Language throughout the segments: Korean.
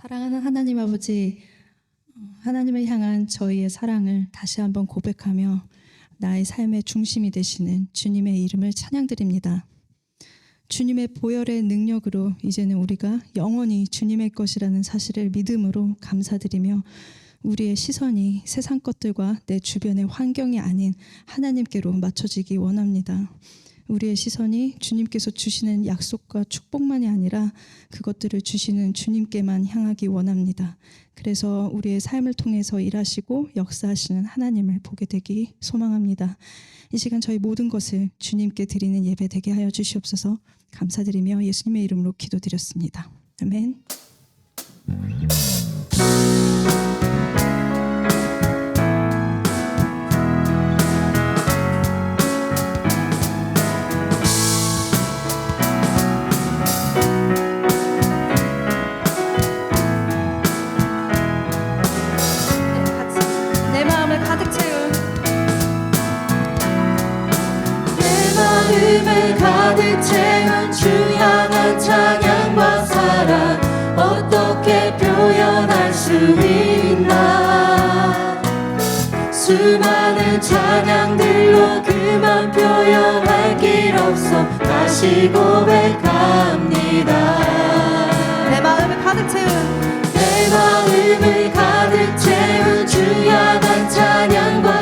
사랑하는 하나님 아버지, 어, 하나님을 향한 저희의 사랑을 다시 한번 고백하며 나의 삶의 중심이 되시는 주님의 이름을 찬양드립니다. 주님의 보혈의 능력으로 이제는 우리가 영원히 주님의 것이라는 사실을 믿음으로 감사드리며 우리의 시선이 세상 것들과 내 주변의 환경이 아닌 하나님께로 맞춰지기 원합니다. 우리의 시선이 주님께서 주시는 약속과 축복만이 아니라 그것들을 주시는 주님께만 향하기 원합니다. 그래서 우리의 삶을 통해서 일하시고 역사하시는 하나님을 보게 되기 소망합니다. 이 시간 저희 모든 것을 주님께 드리는 예배 되게 하여 주시옵소서 감사드리며 예수님의 이름으로 기도드렸습니다. 아멘. 있나? 수많은 찬양들로 그만 표현할 길 없어 다시 고백합니다. 내 마음을 가득 채운 내 마음을 가득 채운 주 향한 찬양과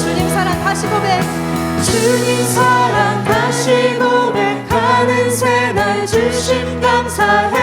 주님 사랑 다시 고백 주님 사랑 다시 고백하는 새날 주심 감사해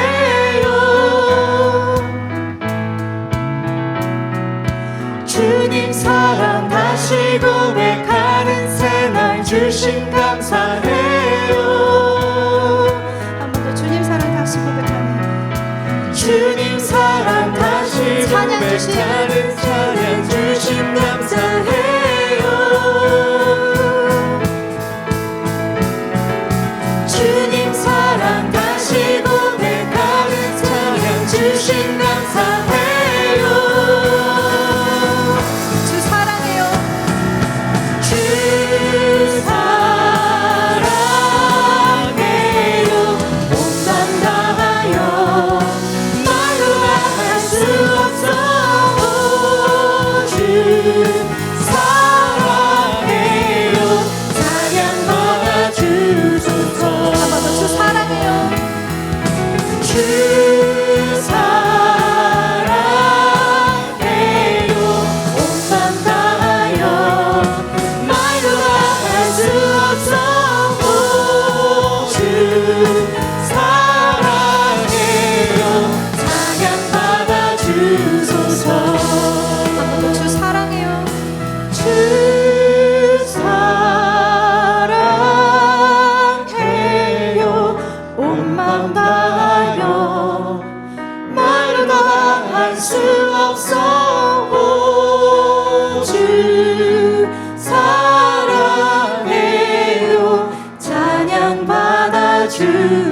to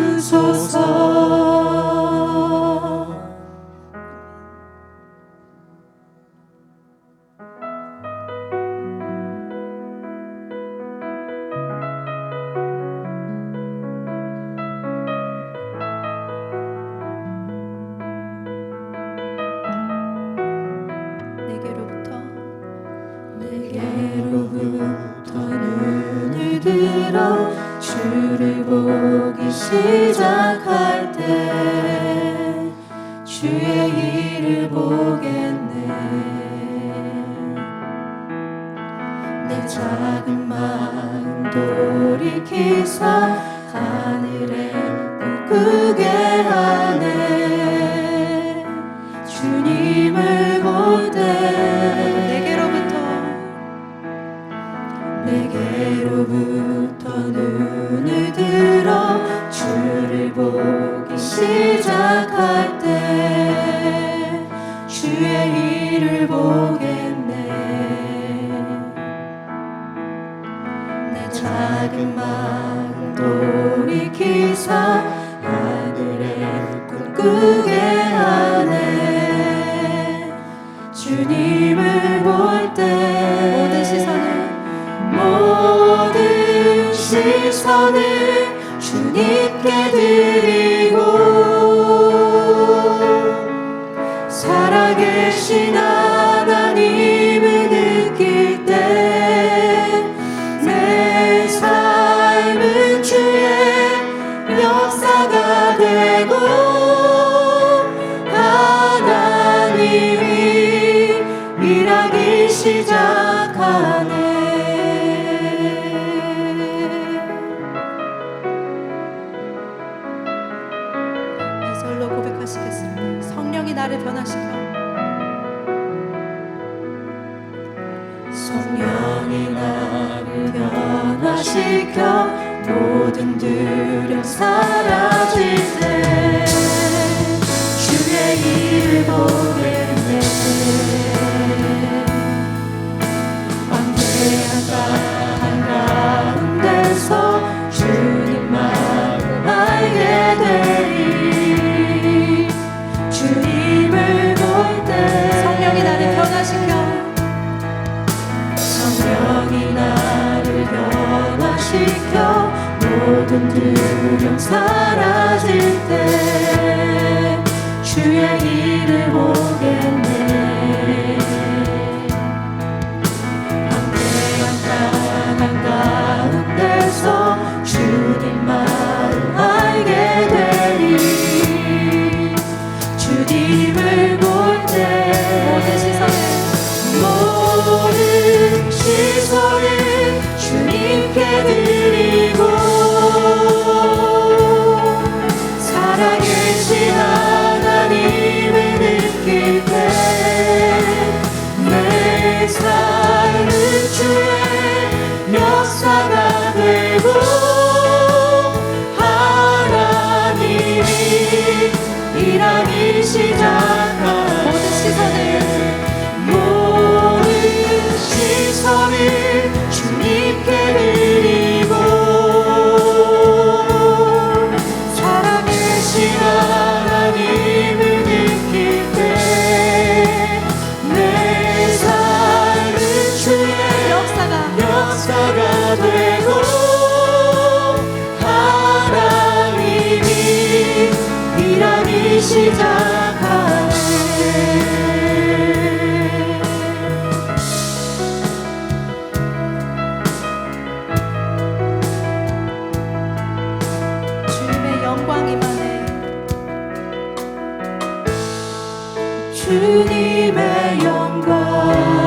주의 일을 보겠네. 내 작은 마음 돌이키사 하늘의 꿈 사금마금 돌이키사 하늘의 꿈꾸게 하네 주님을 볼 때 모든 시선을 모든 시선을 주님께 드리고 살아계신 하 시작하네. 이설로 고백하시겠습니다. 성령이 나를 변화시켜. 성령이 나를 변화시켜 모든 두려움 사라질 때 주의 일을 보게 사라질 때. 주님의 영광.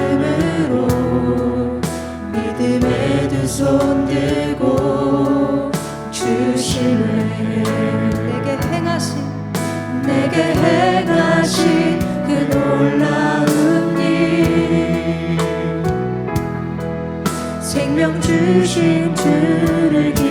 손들고 주심을 내게 행하신 내게 행하신 그 놀라운 일. 생명 주신 주를 기